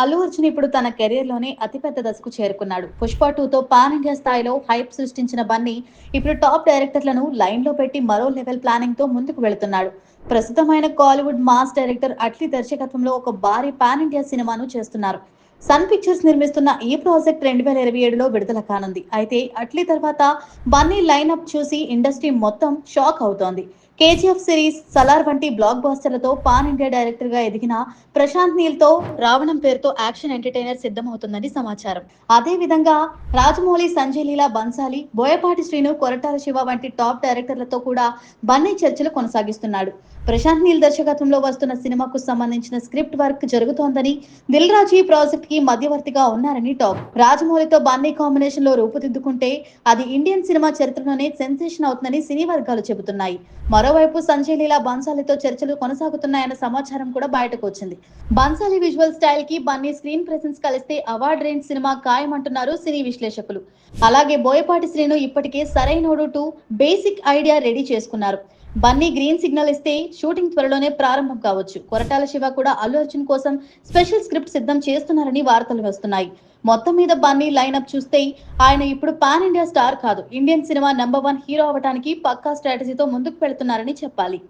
అల్లు అర్జున్ ఇప్పుడు తన కెరీర్లోనే అతిపెద్ద దశకు చేరుకున్నాడు. పుష్ప టూతో పాన్ ఇండియా స్థాయిలో హైప్ సృష్టించిన బన్నీ ఇప్పుడు టాప్ డైరెక్టర్లను లైన్లో పెట్టి మరో లెవెల్ ప్లానింగ్తో ముందుకు వెళుతున్నాడు. ప్రస్తుతం ఆయన కాలీవుడ్ మాస్ డైరెక్టర్ అట్లీ దర్శకత్వంలో ఒక భారీ పాన్ ఇండియా సినిమాను చేస్తున్నారు. సన్ పిక్చర్స్ నిర్మిస్తున్న ఈ ప్రాజెక్ట్ రెండు వేల ఇరవై ఏడులో విడుదల కానుంది. అయితే అట్లీ తర్వాత బన్నీ లైనప్ చూసి ఇండస్ట్రీ మొత్తం షాక్ అవుతోంది. కేజీఎఫ్ సిరీస్ సలార్ వంటి బ్లాక్ బాస్టర్లతో పాన్ ఇండియా డైరెక్టర్గా ఎదిగిన ప్రశాంత్ నీల్తో రావణం పేరుతో యాక్షన్ ఎంటర్టైనర్ సిద్ధమవుతుందని సమాచారం. అదే విధంగా రాజమౌళి సంజయ్ లీలా బన్సాలి బోయపాటి శ్రీను కొరటాల శివ వంటి టాప్ డైరెక్టర్లతో కూడా బన్నీ చర్చలు కొనసాగిస్తున్నాడు. ప్రశాంత్ నీల్ దర్శకత్వంలో వస్తున్న సినిమాకు సంబంధించిన స్క్రిప్ట్ వర్క్ జరుగుతోందని దిల్ రాజు ఈ ప్రాజెక్ట్కి మధ్యవర్తిగా ఉన్నారని టాక్. రాజమౌళితో బన్నీ కాంబినేషన్లో రూపుదిద్దుకుంటే అది ఇండియన్ సినిమా చరిత్రలోనే సెన్సేషన్ అవుతుందని సినీ వర్గాలు చెబుతున్నాయి. మరోవైపు సంజయ్ లీలా బన్సాలితో చర్చలు కొనసాగుతున్నాయన్న సమాచారం కూడా బయటకు వచ్చింది. బన్సాలి విజువల్ స్టైల్కి బన్నీ స్క్రీన్ ప్రెసెన్స్ కలిస్తే అవార్డ్ రేంజ్ సినిమా ఖాయమంటున్నారు సినీ విశ్లేషకులు. అలాగే బోయపాటి శ్రీను ఇప్పటికే Sarainodu two basic idea ready చేసుకున్నారు. బన్నీ గ్రీన్ సిగ్నల్ ఇస్తే షూటింగ్ త్వరలోనే ప్రారంభం కావచ్చు. కొరటాల శివ కూడా అల్లు అర్జున్ కోసం స్పెషల్ స్క్రిప్ట్ సిద్ధం చేస్తున్నారని వార్తలు వస్తున్నాయి. మొత్తం మీద బన్నీ లైనప్ చూస్తే ఆయన ఇప్పుడు పాన్ ఇండియా స్టార్ కాదు. Indian cinema number one hero అవడానికి పక్కా స్ట్రాటజీతో ముందుకు వెళ్తున్నారని చెప్పాలి.